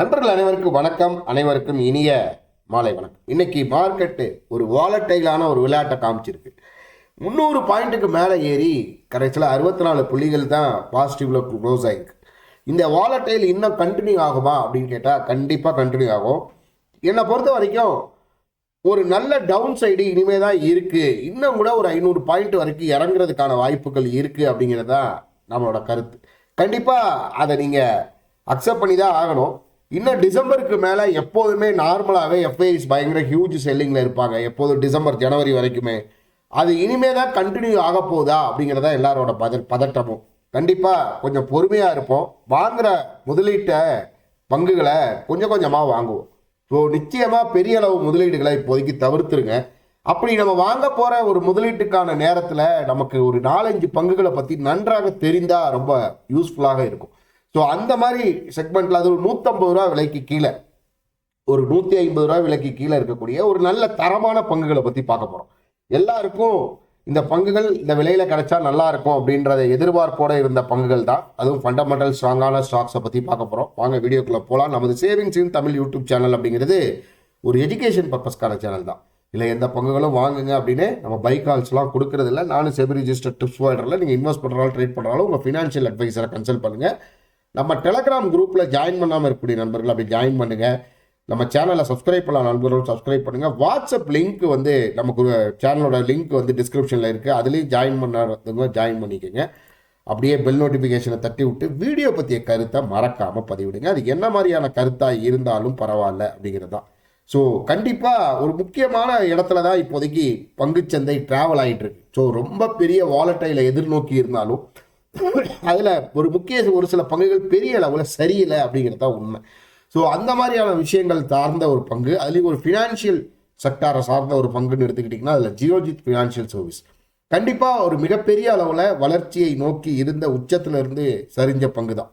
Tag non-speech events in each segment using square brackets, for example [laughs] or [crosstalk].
நண்பர்கள் அனைவருக்கும் வணக்கம். அனைவருக்கும் இனிய மாலை வணக்கம். இன்னைக்கு மார்க்கெட்டு ஒரு வாலட்டைலான ஒரு விளையாட்டை காமிச்சிருக்கு. முந்நூறு பாயிண்ட்டுக்கு மேலே ஏறி கடைசியில் அறுபத்தி நாலு புள்ளிகள் தான் பாசிட்டிவில் க்ளோஸ் ஆகிருக்கு இந்த வாலட்டைல் இன்னும் கண்டினியூ ஆகுமா அப்படின்னு கேட்டால் கண்டிப்பாக கண்டினியூ ஆகும். என்னை பொறுத்த வரைக்கும் ஒரு நல்ல டவுன் சைடு இனிமே தான் இருக்குது இன்னும் கூட ஒரு ஐநூறு பாயிண்ட் வரைக்கும் இறங்குறதுக்கான வாய்ப்புகள் இருக்குது அப்படிங்கிறது தான் நம்மளோட கருத்து. கண்டிப்பாக அதை நீங்கள் அக்செப்ட் பண்ணி தான் ஆகணும். இன்னும் டிசம்பருக்கு மேலே எப்போதுமே நார்மலாகவே எஃப்ஐஸ் பயங்கர ஹியூஜ் செல்லிங்கில் இருப்பாங்க. எப்போதும் டிசம்பர் ஜனவரி வரைக்குமே. அது இனிமே தான் கண்டினியூ ஆக போகுதா அப்படிங்கிறதா எல்லாரோட பத பதட்டமும் கண்டிப்பாக கொஞ்சம் பொறுமையாக இருப்போம். வாங்குகிற முதலீட்டை பங்குகளை கொஞ்சம் கொஞ்சமாக வாங்குவோம். ஸோ நிச்சயமாக பெரிய அளவு முதலீடுகளை இப்போதைக்கு தவிர்த்துருங்க. அப்படி நம்ம வாங்க போகிற ஒரு முதலீட்டுக்கான நேரத்தில் நமக்கு ஒரு நாலஞ்சு பங்குகளை பற்றி நன்றாக தெரிந்தால் ரொம்ப யூஸ்ஃபுல்லாக இருக்கும். ஸோ அந்த மாதிரி செக்மெண்ட்டில் அது ஒரு நூற்றம்பது ரூபா விலைக்கு கீழே. ஒரு நூற்றி ஐம்பது ரூபா விலைக்கு கீழே இருக்கக்கூடிய ஒரு நல்ல தரமான பங்குகளை பற்றி பார்க்க போகிறோம் எல்லாருக்கும் இந்த பங்குகள் இந்த விலையில் கிடைச்சா நல்லா இருக்கும் அப்படின்றத எதிர்பார்ப்போட இருந்த பங்குகள் தான். அதுவும் ஃபண்டமெண்டல் ஸ்ட்ராங்கான ஸ்டாக்ஸை பற்றி பார்க்க போகிறோம் வாங்க வீடியோக்குள்ளே போகலாம் நமது savings in Tamil YouTube channel அப்படிங்கிறது ஒரு எஜுகேஷன் பர்பஸ்க்கான சேனல் தான். இல்லை எந்த பங்குகளும் வாங்குங்க அப்படின்னு நம்ம பை கால்ஸ்லாம் கொடுக்குறதில்ல. நானும் செபி ரிஜிஸ்டர் டிப்ஸ் ப்ரொவைடரில் நீங்கள் இன்வெஸ்ட் பண்ணுறாலும் ட்ரேட் பண்ணுறாலும் உங்கள் ஃபினான்ஷியல் அட்வைசரை கன்சல்ட் பண்ணுங்கள் நம்ம டெலகிராம் குரூப்பில் ஜாயின் பண்ணாமல் இருக்கக்கூடிய நண்பர்கள் அப்படி ஜாயின் பண்ணுங்கள் நம்ம சேனலை சப்ஸ்கிரைப் பண்ணலாம் நண்பர்கள் சப்ஸ்கிரைப் பண்ணுங்கள் வாட்ஸ்அப் லிங்க் வந்து நமக்கு சேனலோட லிங்க் வந்து டிஸ்கிரிப்ஷனில் இருக்குது அதுலேயும் ஜாயின் பண்ணாதவங்க ஜாயின் பண்ணிக்கோங்க. அப்படியே பெல் நோட்டிஃபிகேஷனை தட்டி விட்டு வீடியோ பற்றிய கருத்தை மறக்காமல் பதிவிடுங்க. அது என்ன மாதிரியான கருத்தாக இருந்தாலும் பரவாயில்ல அப்படிங்கிறது தான் ஸோ கண்டிப்பாக ஒரு முக்கியமான இடத்துல தான் இப்போதைக்கு பங்குச்சந்தை ட்ராவல் ஆகிட்டு இருக்கு. ஸோ ரொம்ப பெரிய வாலட்டையில் எதிர்நோக்கி இருந்தாலும் [laughs] அதில் ஒரு முக்கிய ஒரு சில பங்குகள் பெரிய அளவில் சரியில்லை அப்படிங்கிறது தான் உண்மை. ஸோ அந்த மாதிரியான விஷயங்கள் சார்ந்த ஒரு பங்கு அதுலேயும் ஒரு ஃபினான்ஷியல் செக்டாரை சார்ந்த ஒரு பங்குன்னு எடுத்துக்கிட்டிங்கன்னா அதில் ஜியோஜித் ஃபினான்ஷியல் சர்வீஸ் கண்டிப்பாக ஒரு மிகப்பெரிய அளவில் வளர்ச்சியை நோக்கி இருந்த உச்சத்திலிருந்து சரிஞ்ச பங்கு தான்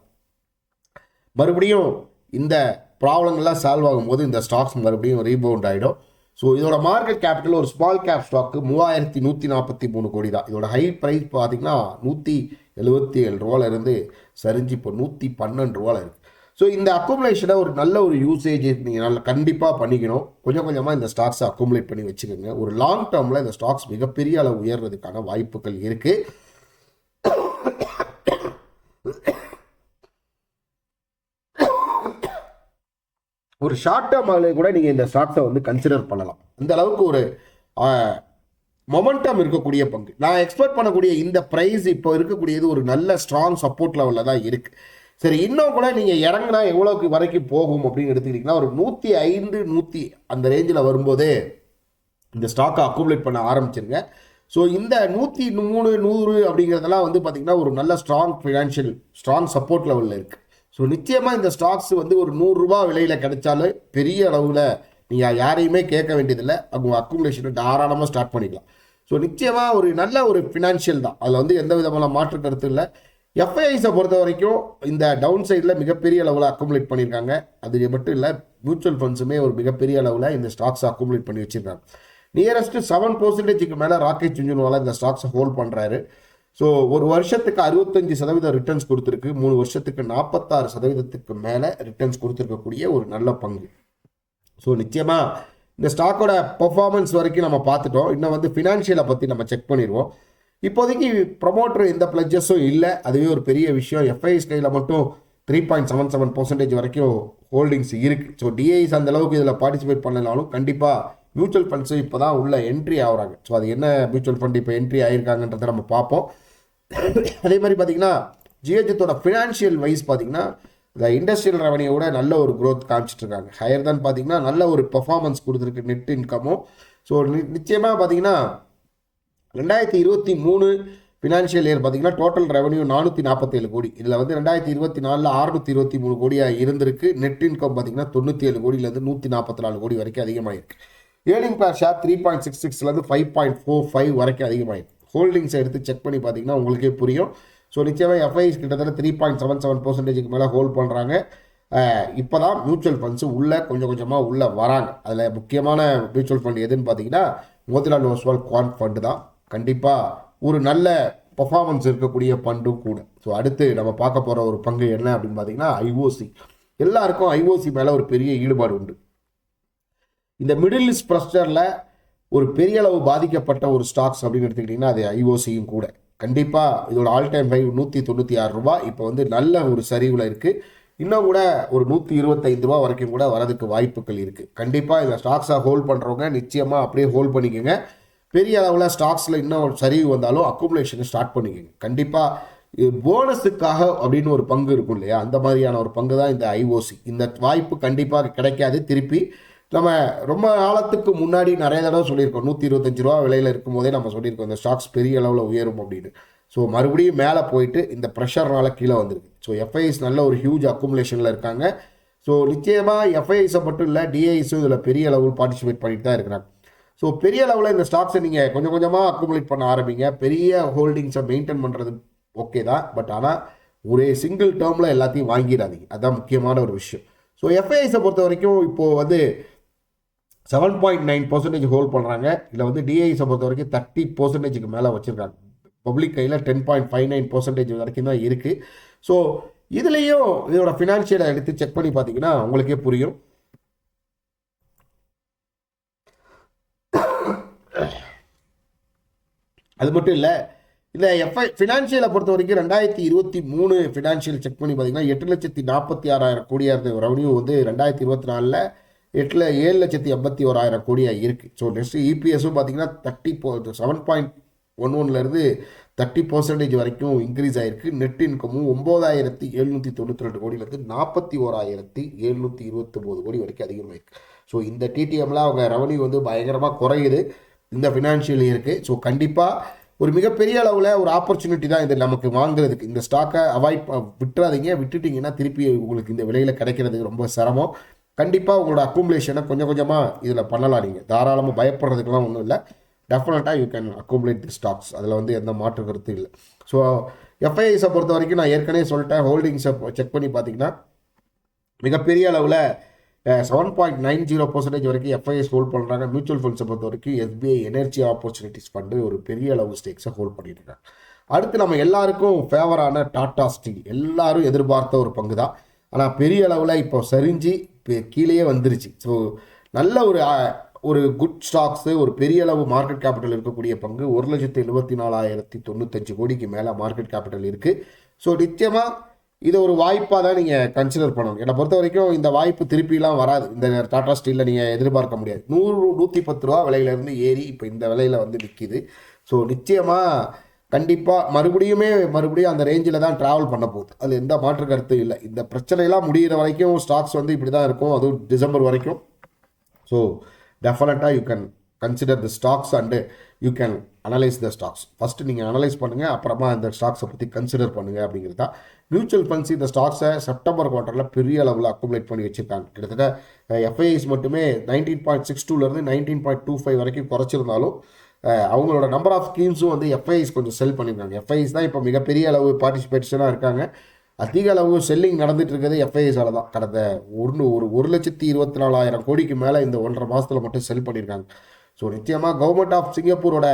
மறுபடியும் இந்த ப்ராப்ளங்கள்லாம் சால்வ் ஆகும்போது இந்த ஸ்டாக்ஸ் மறுபடியும் ரீபவுண்ட் ஆகிடும் ஸோ இதோட மார்க்கெட் கேபிட்டல் ஒரு ஸ்மால் கேப் ஸ்டாக்கு மூவாயிரத்தி நூற்றி நாற்பத்தி மூணு கோடி தான் இதோட ஹை ப்ரைஸ் பார்த்தீங்கன்னா நூற்றி எழுபத்தி ஏழு ரூபால இருந்து சரிஞ்சு இப்போ நூற்றி பன்னெண்டு ரூபாவில் இருக்குது ஸோ இந்த அக்குமுலேஷனை ஒரு நல்ல ஒரு யூசேஜ் நீங்கள் நல்ல கண்டிப்பாக பண்ணிக்கணும். கொஞ்சம் கொஞ்சமாக இந்த ஸ்டாக்ஸை அக்குமுலேட் பண்ணி வச்சுக்கோங்க. ஒரு லாங் டேர்மில் இந்த ஸ்டாக்ஸ் மிகப்பெரிய அளவு உயர்றதுக்கான வாய்ப்புகள் இருக்குது ஒரு ஷார்ட் டேர்ம் கூட நீங்கள் இந்த ஸ்டாக்ஸை வந்து கன்சிடர் பண்ணலாம். இந்த அளவுக்கு ஒரு மொமெண்டம் இருக்கக்கூடிய பங்கு. நான் எக்ஸ்பெக்ட் பண்ணக்கூடிய இந்த ப்ரைஸ் இப்போ இருக்கக்கூடியது ஒரு நல்ல ஸ்ட்ராங் சப்போர்ட் லெவலில் தான் இருக்குது சரி இன்னும் கூட நீங்கள் இறங்கினா எவ்வளோக்கு வரைக்கும் போகும் அப்படின்னு எடுத்துக்கிட்டிங்கன்னா ஒரு நூற்றி ஐந்து நூற்றி அந்த ரேஞ்சில் வரும்போதே இந்த ஸ்டாக்கை அக்குமுலேட் பண்ண ஆரம்பிச்சிருங்க. ஸோ இந்த நூற்றி மூணு நூறு அப்படிங்கிறதெல்லாம் வந்து பார்த்திங்கன்னா ஒரு நல்ல ஸ்ட்ராங் ஃபினான்ஷியல் ஸ்ட்ராங் சப்போர்ட் லெவலில் இருக்குது ஸோ நிச்சயமாக இந்த ஸ்டாக்ஸ் வந்து ஒரு நூறுரூவா விலையில் கிடைச்சாலும் பெரிய அளவில் நீங்கள் யாரையுமே கேட்க வேண்டியதில்லை. அவங்க அக்குமுலேஷனை தாராளமாக ஸ்டார்ட் பண்ணிக்கலாம். ஸோ நிச்சயமாக ஒரு நல்ல ஒரு ஃபினான்ஷியல் தான். அதில் வந்து எந்த விதமான மாற்று கருத்து இல்லை. எஃப்ஐஐஸை பொறுத்த வரைக்கும் இந்த டவுன் சைடில் மிகப்பெரிய அளவில் அக்குமுலேட் பண்ணியிருக்காங்க. அது மட்டும் இல்லை மியூச்சுவல் ஃபண்ட்ஸுமே ஒரு மிகப்பெரிய அளவில் இந்த ஸ்டாக்ஸை அக்குமுலேட் பண்ணி வச்சுருக்காங்க. நியரஸ்ட்டு செவன் பர்சன்டேஜுக்கு மேலே ராக்கெட் சுஞ்சுன்வாலா இந்த ஸ்டாக்ஸை ஹோல்ட் பண்ணுறாரு ஸோ ஒரு வருஷத்துக்கு அறுபத்தஞ்சு சதவீதம் ரிட்டர்ன்ஸ் கொடுத்துருக்கு. மூணு வருஷத்துக்கு நாற்பத்தாறு சதவீதத்துக்கு மேலே ரிட்டர்ன்ஸ் கொடுத்துருக்கக்கூடிய ஒரு நல்ல பங்கு. ஸோ நிச்சயமாக இந்த ஸ்டாக்கோட பர்ஃபார்மன்ஸ் வரைக்கும் நம்ம பார்த்துட்டோம். இன்னும் வந்து ஃபினான்ஷியலை பற்றி நம்ம செக் பண்ணிடுவோம். இப்போதைக்கு ப்ரொமோட்டர் எந்த பிளட்ஜஸும் இல்லை. அதுவே ஒரு பெரிய விஷயம். எஃப்ஐஎஸ் கையில் மட்டும் three point seven seven percentage வரைக்கும் ஹோல்டிங்ஸ் இருக்குது ஸோ டிஐஸ் அந்த அளவுக்கு இதில் பார்ட்டிசிபேட் பண்ணலனாலும் கண்டிப்பாக மியூச்சுவல் ஃபண்ட்ஸும் இப்போ தான் உள்ளே என்ட்ரி ஆகுறாங்க. ஸோ அது என்ன மியூச்சுவல் ஃபண்ட் இப்போ என்ட்ரி ஆகிருக்காங்கன்றதை நம்ம பார்ப்போம். அதே மாதிரி பார்த்தீங்கன்னா ஜிஹெச்சத்தோட ஃபினான்ஷியல் வைஸ் பார்த்தீங்கன்னா இந்த இண்டஸ்ட்ரியல் ரெவன்யூவோட நல்ல ஒரு க்ரோத் காமிச்சிட்ருக்காங்க. ஹையர் தான் பார்த்தீங்கன்னா நல்ல ஒரு பெர்ஃபார்மன்ஸ் கொடுத்துருக்கு நெட் இன்கமும் ஸோ நிச்சயமாக பார்த்தீங்கன்னா ரெண்டாயிரத்தி இருபத்தி மூணு ஃபினான்ஷியல் இயர் பார்த்தீங்கன்னா டோட்டல் ரெவன்யூ நானூற்றி நாற்பத்தேழு கோடி. இதில் வந்து ரெண்டாயிரத்தி இருபத்தி நாலில் அறுநூத்தி இருபத்தி மூணு கோடியாக இருந்திருக்கு. நெட் இன்கம் பார்த்தீங்கன்னா தொண்ணூற்றி ஏழு கோடியிலேருந்து நூற்றி நாற்பத்தி நாலு கோடி வரைக்கும் அதிகமாக இருக்குது earning per share three point six சிக்ஸ்லேருந்து five point four five வரைக்கும் அதிகமாகிடும் ஹோல்டிங்ஸை எடுத்து செக் பண்ணி பார்த்தீங்கன்னா உங்களுக்கே புரியும். ஸோ நிச்சயமாக எஃப்ஐஸ் கிட்டத்தட்ட த்ரீ பாயிண்ட் செவன் செவன் பர்சன்டேஜுக்கு மேலே ஹோல்ட் பண்ணுறாங்க இப்போ தான் மியூச்சுவல் ஃபண்ட்ஸு உள்ளே கொஞ்சம் கொஞ்சமாக உள்ளே வராங்க. அதில் முக்கியமான மியூச்சுவல் ஃபண்ட் எதுன்னு பார்த்தீங்கன்னா மோதிலால் ஓஸ்வால் குவான்ட் ஃபண்டு தான். கண்டிப்பாக ஒரு நல்ல பர்ஃபார்மன்ஸ் இருக்கக்கூடிய ஃபண்டும் கூட. ஸோ அடுத்து நம்ம பார்க்க போகிற ஒரு பங்கு என்ன அப்படின்னு பார்த்தீங்கன்னா ஐஓசி எல்லாருக்கும் ஐஓசி மேலே ஒரு பெரிய ஈடுபாடு உண்டு. இந்த மிடில் ஈஸ்ட் ப்ரஸ்டரில் ஒரு பெரிய அளவு பாதிக்கப்பட்ட ஒரு ஸ்டாக்ஸ் அப்படின்னு எடுத்துக்கிட்டிங்கன்னா அது ஐஓசியும் கூட. கண்டிப்பாக இதோட ஆல் டைம் ஹை நூற்றி தொண்ணூற்றி ஆறு ரூபா. இப்போ வந்து நல்ல ஒரு சரிவில் இருக்குது இன்னும் கூட ஒரு நூற்றி இருபத்தைந்து ரூபா வரைக்கும் கூட வரதுக்கு வாய்ப்புகள் இருக்குது கண்டிப்பாக இந்த ஸ்டாக்ஸை ஹோல்ட் பண்ணுறவங்க நிச்சயமாக அப்படியே ஹோல்ட் பண்ணிக்கோங்க. பெரிய அளவில் ஸ்டாக்ஸில் இன்னும் ஒரு சரிவு வந்தாலும் அக்குமுலேஷனை ஸ்டார்ட் பண்ணிக்கோங்க. கண்டிப்பாக போனஸுக்காக அப்படின்னு ஒரு பங்கு இருக்கும் இல்லையா? அந்த மாதிரியான ஒரு பங்கு தான் இந்த ஐஓசி இந்த வாய்ப்பு கண்டிப்பாக கிடைக்காது. திருப்பி நம்ம ரொம்ப காலத்துக்கு முன்னாடி நிறைய தடவை சொல்லியிருக்கோம். நூற்றி இருபத்தஞ்சு ரூபா விலையில் இருக்கும்போதே நம்ம சொல்லியிருக்கோம் இந்த ஸ்டாக்ஸ் பெரிய அளவில் உயரும் அப்படின்னு. ஸோ மறுபடியும் மேலே போயிட்டு இந்த ப்ரெஷர்னால கீழே வந்திருக்கு ஸோ எஃப்ஐஎஸ் நல்ல ஒரு ஹியூஜ் அக்குமுலேஷனில் இருக்காங்க. ஸோ நிச்சயமாக எஃப்ஐஎஸை மட்டும் இல்லை டிஐஎஸும் இதில் பெரிய அளவில் பார்ட்டிசிபேட் பண்ணிட்டு தான் இருக்கிறாங்க. ஸோ பெரிய அளவில் இந்த ஸ்டாக்ஸை நீங்கள் கொஞ்சம் கொஞ்சமாக அக்குமுலேட் பண்ண ஆரம்பிங்க. பெரிய ஹோல்டிங்ஸை மெயின்டைன் பண்ணுறது ஓகே தான். பட் ஆனால் ஒரே சிங்கிள் டேர்மில் எல்லாத்தையும் வாங்கிடாதீங்க. அதுதான் முக்கியமான ஒரு விஷயம். ஸோ எஃப்ஐஎஸை பொறுத்த வரைக்கும் இப்போது வந்து seven point nine percentage hold பண்ணுறாங்க இதில் வந்து டிஐஸை பொறுத்த வரைக்கும் தேர்ட்டி பர்சன்டேஜுக்கு மேலே வச்சுருக்காங்க. பப்ளிக் கையில் ten point five nine percentage வரைக்கும் தான் இருக்குது ஸோ இதுலேயும் இதோட ஃபினான்ஷியலை எடுத்து செக் பண்ணி பார்த்தீங்கன்னா உங்களுக்கே புரியும். அது மட்டும் இல்லை இந்த எஃப்ஐ ஃபினான்ஷியலை பொறுத்த வரைக்கும் ரெண்டாயிரத்தி இருபத்தி மூணு ஃபினான்ஷியல் செக் பண்ணி பார்த்தீங்கன்னா எட்டு லட்சத்தி நாற்பத்தி ஆறாயிரம் கோடியாக இருந்த ரெவன்யூ வந்து ரெண்டாயிரத்தி இருபத்தி நாலில் எட்டில் ஏழு லட்சத்தி எண்பத்தி ஓராயிரம் கோடியாக இருக்குது ஸோ நெக்ஸ்ட் இபிஎஸும் பார்த்தீங்கன்னா thirty four seven point one ஒன்லேருந்து தேர்ட்டி பர்சன்டேஜ் வரைக்கும் இன்க்ரீஸ் ஆகிருக்கு நெட் இன்கமும் ஒம்பதாயிரத்தி எழுநூற்றி தொண்ணூற்றி ரெண்டு கோடியிலேருந்து நாற்பத்தி ஓராயிரத்தி எழுநூற்றி இருபத்தொம்போது கோடி வரைக்கும் அதிகமாகிருக்கு ஸோ இந்த டிடிஎம்மில் அவங்க ரெவன்யூ வந்து பயங்கரமாக குறையுது. இந்த ஃபினான்ஷியல் இருக்குது ஸோ கண்டிப்பாக ஒரு மிகப்பெரிய அளவில் ஒரு ஆப்பர்ச்சுனிட்டி தான் இது நமக்கு வாங்குறதுக்கு. இந்த ஸ்டாக்கை அவாய்ட் விட்டுறாதீங்க. விட்டுட்டிங்கன்னா திருப்பி உங்களுக்கு இந்த விலையில் கிடைக்கிறதுக்கு ரொம்ப சிரமம். கண்டிப்பாக உங்களோட அக்குமுலேஷனை கொஞ்சம் கொஞ்சமாக இதில் பண்ணலாம் நீங்கள் தாராளமாக பயப்படுறதுக்கெலாம் ஒன்றும் இல்லை. டெஃபினட்டாக you can accumulate the stocks அதில் வந்து எந்த மாற்று கருத்து இல்லை. ஸோ எஃப்ஐஐஸை பொறுத்த வரைக்கும் நான் ஏற்கனவே சொல்லிட்டேன். ஹோல்டிங்ஸை செக் பண்ணி பார்த்தீங்கன்னா மிகப்பெரிய அளவில் seven point nine zero percentage வரைக்கும் எஃப்ஐஎஸ் ஹோல்ட் பண்ணுறாங்க மியூச்சுவல் ஃபண்ட்ஸை பொறுத்த வரைக்கும் எஸ்பிஐ எனர்ஜி ஆப்பர்ச்சுனிட்டிஸ் ஃபண்டு ஒரு பெரிய அளவு ஸ்டேக்ஸை ஹோல்ட் பண்ணியிருக்காங்க அடுத்து நம்ம எல்லாருக்கும் ஃபேவரான டாடா ஸ்டீல் எல்லாரும் எதிர்பார்த்த ஒரு பங்கு தான் ஆனால் பெரிய அளவில் இப்போ சரிஞ்சு கீழேயே வந்துருச்சு. ஸோ நல்ல ஒரு ஒரு குட் ஸ்டாக்ஸு ஒரு பெரிய அளவு மார்க்கெட் கேபிட்டல் இருக்கக்கூடிய பங்கு ஒரு லட்சத்து எழுபத்தி நாலாயிரத்தி தொண்ணூத்தஞ்சு கோடிக்கு மேலே மார்க்கெட் கேபிட்டல் இருக்குது ஸோ நிச்சயமாக இதை ஒரு வாய்ப்பாக தான் நீங்கள் கன்சிடர் பண்ணணும். என்னை பொறுத்த வரைக்கும் இந்த வாய்ப்பு திருப்பிலாம் வராது. இந்த டாடா ஸ்டீலில் நீங்கள் எதிர்பார்க்க முடியாது. நூறு நூற்றி பத்து ரூபா விலையிலேருந்து ஏறி இப்போ இந்த விலையில் வந்து விற்கிது ஸோ நிச்சயமாக கண்டிப்பாக மறுபடியுமே மறுபடியும் அந்த ரேஞ்சில் தான் ட்ராவல் பண்ண போகுது. அதில் எந்த மாற்று கருத்தும் இல்லை. இந்த பிரச்சனையெல்லாம் முடிகிற வரைக்கும் ஸ்டாக்ஸ் வந்து இப்படி தான் இருக்கும். அதுவும் டிசம்பர் வரைக்கும். ஸோ டெஃபினட்டாக you can consider the stocks and you can analyse the stocks first நீங்கள் அனலைஸ் பண்ணுங்கள் அப்புறமா இந்த ஸ்டாக்ஸை பற்றி கன்சிடர் பண்ணுங்கள் அப்படிங்கிறது தான். மியூச்சுவல் ஃபண்ட்ஸ் இந்த ஸ்டாக்ஸை செப்டம்பர் குவார்ட்டரில் பெரிய அளவில் அக்குமுலேட் பண்ணி வச்சுருக்காங்க. கிட்டத்தட்ட எஃப்ஐஐஸ் மட்டுமே நைன்டீன் பாயிண்ட் சிக்ஸ் டூலேருந்து நைன்டீன் பாயிண்ட் டூ ஃபைவ் வரைக்கும் குறைச்சிருந்தாலும் அவங்களோட நம்பர் ஆஃப் ஸ்கீம்ஸும் வந்து எஃப்ஐஎஸ் கொஞ்சம் செல் பண்ணியிருக்காங்க எஃப்ஐஎஸ் தான் இப்போ மிகப்பெரிய அளவு பார்ட்டிசிபேஷனாக இருக்காங்க. அதிக அளவு செல்லிங் நடந்துட்டு இருக்கிறது எஃப்ஐஎஸால் தான். கடந்த ஒன்று ஒரு ஒரு லட்சத்தி இருபத்தி நாலாயிரம் கோடிக்கு மேலே இந்த ஒன்றரை மாதத்தில் மட்டும் செல் பண்ணியிருக்காங்க ஸோ நிச்சயமாக கவர்மெண்ட் ஆஃப் சிங்கப்பூரோட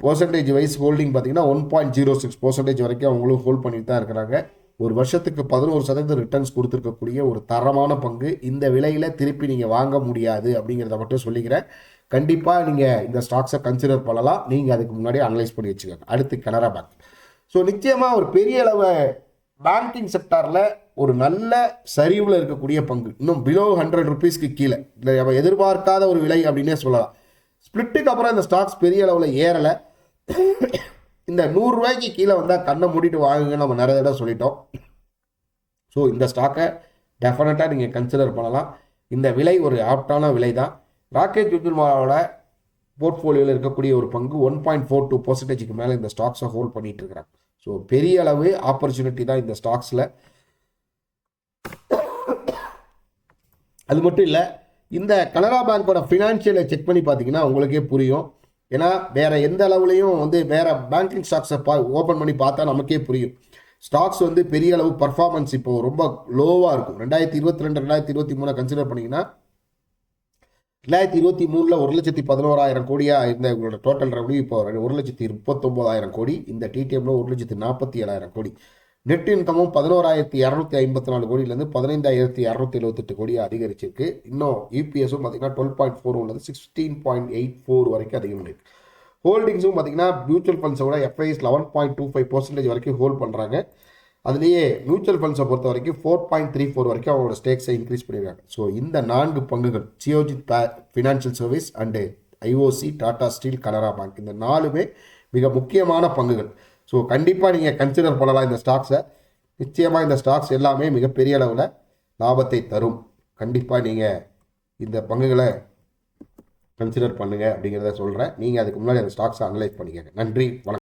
பர்சன்டேஜ் வைஸ் ஹோல்டிங் பார்த்தீங்கன்னா one point zero six percentage வரைக்கும் அவங்களும் ஹோல்ட் பண்ணிட்டு தான் இருக்கிறாங்க. ஒரு வருஷத்துக்கு பதினோரு சதவீதம் ரிட்டர்ன்ஸ் கொடுத்துருக்கக்கூடிய ஒரு தரமான பங்கு. இந்த விலையில் திருப்பி நீங்கள் வாங்க முடியாது அப்படிங்கிறத மட்டும் சொல்லிக்கிறேன். கண்டிப்பாக நீங்கள் இந்த ஸ்டாக்ஸை கன்சிடர் பண்ணலாம். நீங்கள் அதுக்கு முன்னாடி அனலைஸ் பண்ணி வச்சுக்கோங்க. அடுத்து கனரா பேங்க் ஸோ நிச்சயமாக ஒரு பெரிய அளவு பேங்கிங் செக்டாரில் ஒரு நல்ல சரிவில் இருக்கக்கூடிய பங்கு. இன்னும் பிலோ ஹண்ட்ரட் ருபீஸ்க்கு கீழே. இல்லை நம்ம எதிர்பார்க்காத ஒரு விலை அப்படின்னே சொல்லலாம். ஸ்பிளிட்டுக்கு அப்புறம் இந்த ஸ்டாக்ஸ் பெரிய அளவில் ஏறலை. இந்த நூறுரூவாய்க்கு கீழே வந்தால் கண்ணை மூடிட்டு வாங்குங்க நம்ம நிறைய தடவை சொல்லிட்டோம். ஸோ இந்த ஸ்டாக்கை டெஃபினட்டாக நீங்கள் கன்சிடர் பண்ணலாம். இந்த விலை ஒரு ஆப்டான விலை தான் ராகேஷ் ஜுஜுல்மாவோட போர்ட்ஃபோலியோவில் இருக்கக்கூடிய ஒரு பங்கு ஒன் பாயிண்ட் ஃபோர் டூ பர்சன்டேஜுக்கு மேலே இந்த ஸ்டாக்ஸை ஹோல்ட் பண்ணிட்டு இருக்கிறாங்க. ஸோ பெரிய அளவு ஆப்பர்ச்சுனிட்டி தான் இந்த ஸ்டாக்ஸில் அது மட்டும் இல்லை இந்த கனரா பேங்க்கோட ஃபினான்ஷியலை செக் பண்ணி பார்த்தீங்கன்னா உங்களுக்கே புரியும். ஏன்னா வேறு எந்த அளவுலையும் வந்து வேறு பேங்கிங் ஸ்டாக்ஸை பா ஓப்பன் பண்ணி பார்த்தா நமக்கே புரியும். ஸ்டாக்ஸ் வந்து பெரிய அளவு பர்ஃபார்மன்ஸ் இப்போ ரொம்ப லோவாக இருக்கும். ரெண்டாயிரத்தி இருபத்தி ரெண்டு ரெண்டாயிரத்தி இருபத்தி மூணு கன்சிடர் பண்ணிங்கன்னா ரெண்டாயிரத்தி இருபத்தி மூணில் ஒரு லட்சத்தி பதினோராயிரம் கோடியாக இருந்த உங்களோட டோட்டல் ரெவன்யூ இப்போ ஒரு லட்சத்தி முப்பத்தொம்போதாயிரம் கோடி. இந்த டிடிஎம்ல ஒரு லட்சத்தி நாற்பத்தி ஏழாயிரம் கோடி. நெட் இன்கமும் பதினோராயிரத்தி இரநூத்தி ஐம்பத்தி நாலு கோடியிலேருந்து பதினைந்தாயிரத்தி இரநூத்தி எழுபத்தெட்டு கோடி அதிகரிச்சிருக்கு. இன்னும் யூபிஎஸும் பார்த்தீங்கன்னா டுவெல் பாயிண்ட் ஃபோர் ஒன்று சிக்ஸ்டீன் பாயிண்ட் எயிட் ஃபோர் வரைக்கும் அதிகமாகிருக்கு ஹோல்டிங்ஸும் பார்த்தீங்கன்னா மியூச்சுவல் ஃபண்ட்ஸை விட FIs eleven point two five percentage வரைக்கும் ஹோல்ட் பண்ணுறாங்க அதுலேயே மியூச்சுவல் ஃபண்ட்ஸை பொறுத்த வரைக்கும் ஃபோர் பாயிண்ட் த்ரீ ஃபோர் வரைக்கும் அவங்களோட ஸ்டேக்ஸை இன்க்ரீஸ் பண்ணியிருக்காங்க ஸோ இந்த நான்கு பங்குகள் ஜியோஜித் பே financial service and IOC Tata steel Canara bank இந்த நாலுமே மிக முக்கியமான பங்குகள். ஸோ கண்டிப்பாக நீங்கள் கன்சிடர் பண்ணலாம் இந்த ஸ்டாக்ஸை நிச்சயமாக இந்த ஸ்டாக்ஸ் எல்லாமே மிகப்பெரிய அளவில் லாபத்தை தரும். கண்டிப்பாக நீங்கள் இந்த பங்குகளை கன்சிடர் பண்ணுங்கள் அப்படிங்கிறத சொல்கிறேன் நீங்கள் அதுக்கு முன்னாடி அந்த ஸ்டாக்ஸை அனலைஸ் பண்ணிக்கங்க. நன்றி வணக்கம்.